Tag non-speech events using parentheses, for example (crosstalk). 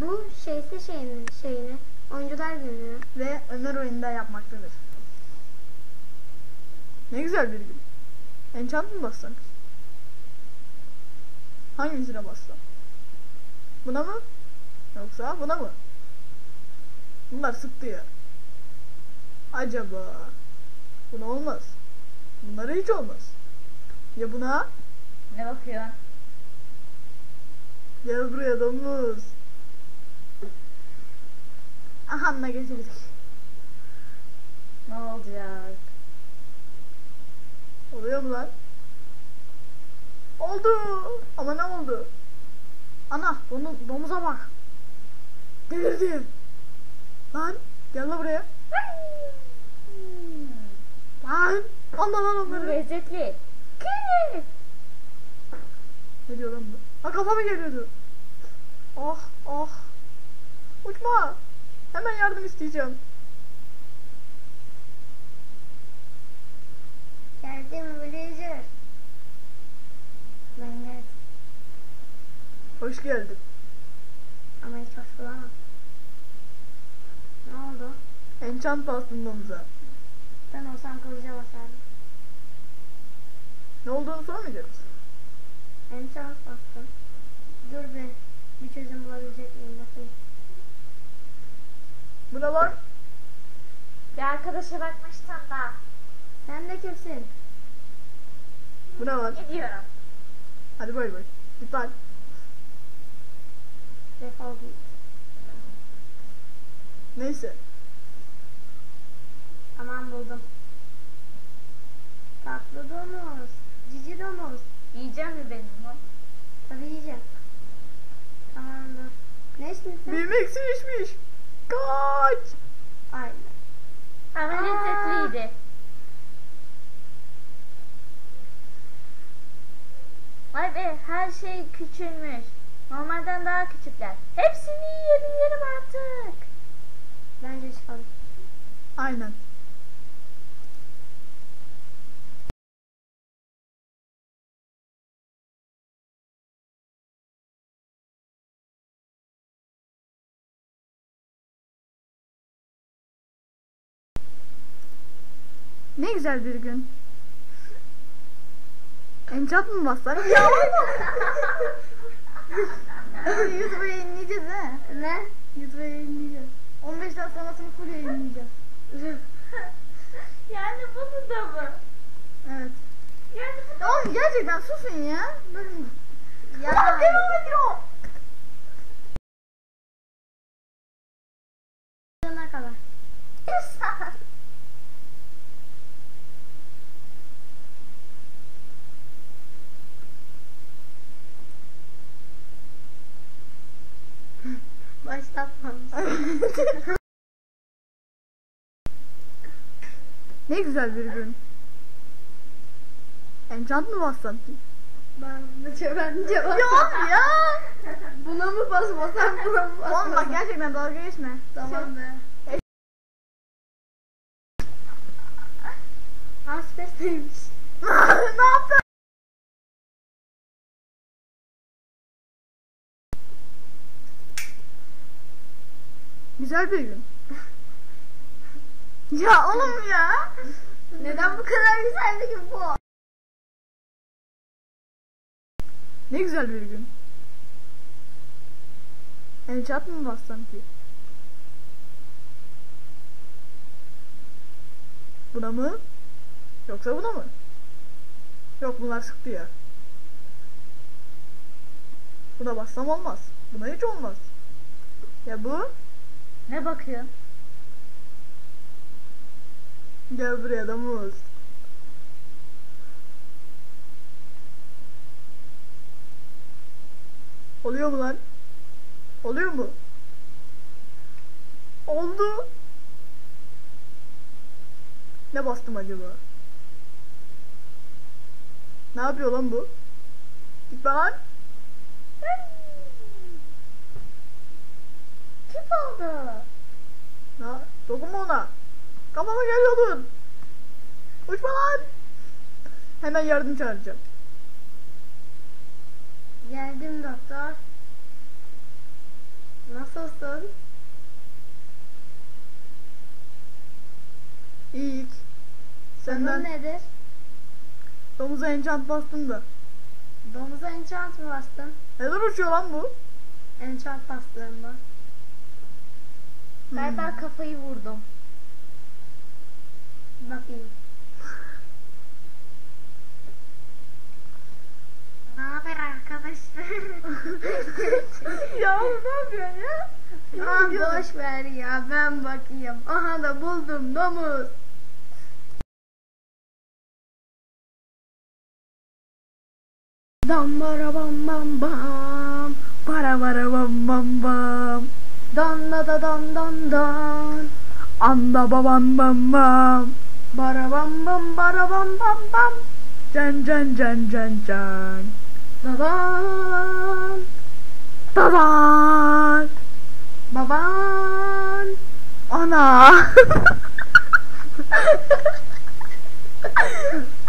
Bu şeyse şeyini, şeyini oyuncular günü. Ve Ömer oyunda yapmaktadır. Ne güzel bir gün. Enchant mı bassam? Hangisine bassam? Buna mı? Yoksa buna mı? Bunlar sıktı ya. Acaba buna olmaz. Bunlara hiç olmaz. Ya buna? Ne bakıyorsun? Gel buraya domuz. Aha ne getirdik. Ne olacak? Oluyor mu lan? Oldu. Ama ne oldu? Ana domu, domuza bak. Delirdi. Lan gel lan buraya. Lan Allah lan onları. lezzetli. Kiri. Ne diyor lan bu? Ha kafama geliyordu. Oh oh. Uçma. Hemen yardım isteyeceğim. Geldim villager. Ben geldim. Hoş geldin. Ama hiç hoş bulamadım. Ne oldu? Enchant bastın domuza. Ben olsam kılıca basardım. Ne olduğunu sormayacak mısın? Enchant bastım. Dur bir. Bir çözüm bulabilecek miyim bakayım. Lan? Bir arkadaşa bakmıştım da. Sen de kimsin? Bu ne lan? Gidiyorum. Hadi bay bay. Git lan. Defol git. Neyse. Aman buldum. Tatlı domuz. Cici domuz. Yiyeceğim mi benim bu? Tabii yiyeceğim. Tamam dur. Ne içtin sen? Büyüme eksilişmiş. Kaç. Aynen. Ama Aa. lezzetliydi. Vay be her şey küçülmüş. Normalden daha küçükler. Hepsini yiyebilirim artık. Bence çıkalım. Aynen. Ne güzel bir gün. Enchant mı bassak? (laughs) Ya YouTube'a yayınlayacağız ha. Ne? YouTube'a yayınlayacağız. 15 dakika sonrasını full yayınlayacağız. Yani bunu da mı? Evet. Yani bu Ya oğlum gerçekten susun ya. Bakın. Ya. devam ediyor. Ne kadar? Başlatmamış. ne güzel bir gün. Enchant mı bassan ki? Ben de ben cevap. Ya. Buna mı basmasam buna mı basmasam? Oğlum bak gerçekten dalga geçme. Tamam be. Asbest neymiş? (laughs) ne yaptın? Güzel bir gün. (laughs) ya oğlum ya. Neden bu kadar güzeldi ki bu? Ne güzel bir gün. Enchant mı bassam ki? Buna mı? Yoksa buna mı? Yok bunlar sıktı ya. Buna bassam olmaz. Buna hiç olmaz. Ya bu? Ne bakıyorsun? Gel buraya domuz. Oluyor mu lan? Oluyor mu? Oldu. Ne bastım acaba? Ne yapıyor lan bu? Git lan. Kim oldu? Ha, dokunma ona. Kafama geliyordun. Uçma lan. Hemen yardım çağıracağım. Geldim doktor. Nasıl Nasılsın? Sonun Senden nedir? domuza enchant bastım da. Domuza enchant mı bastın? Neden uçuyor lan bu? Enchant bastığında. Galiba kafayı vurdum. Bakayım. Ne haber arkadaşlar? (laughs) ya ne yapıyorsun ya? Aman boş ver ya ben bakayım. Aha da buldum domuz. Dam bara bam bam bam. Para para bam bam bam. Dan da da dan dan dan. Anda babam bam bam. Bara bam bam bara bam bam bam. Can can can can can. Baban. Tadan. Baban. Ana. (laughs)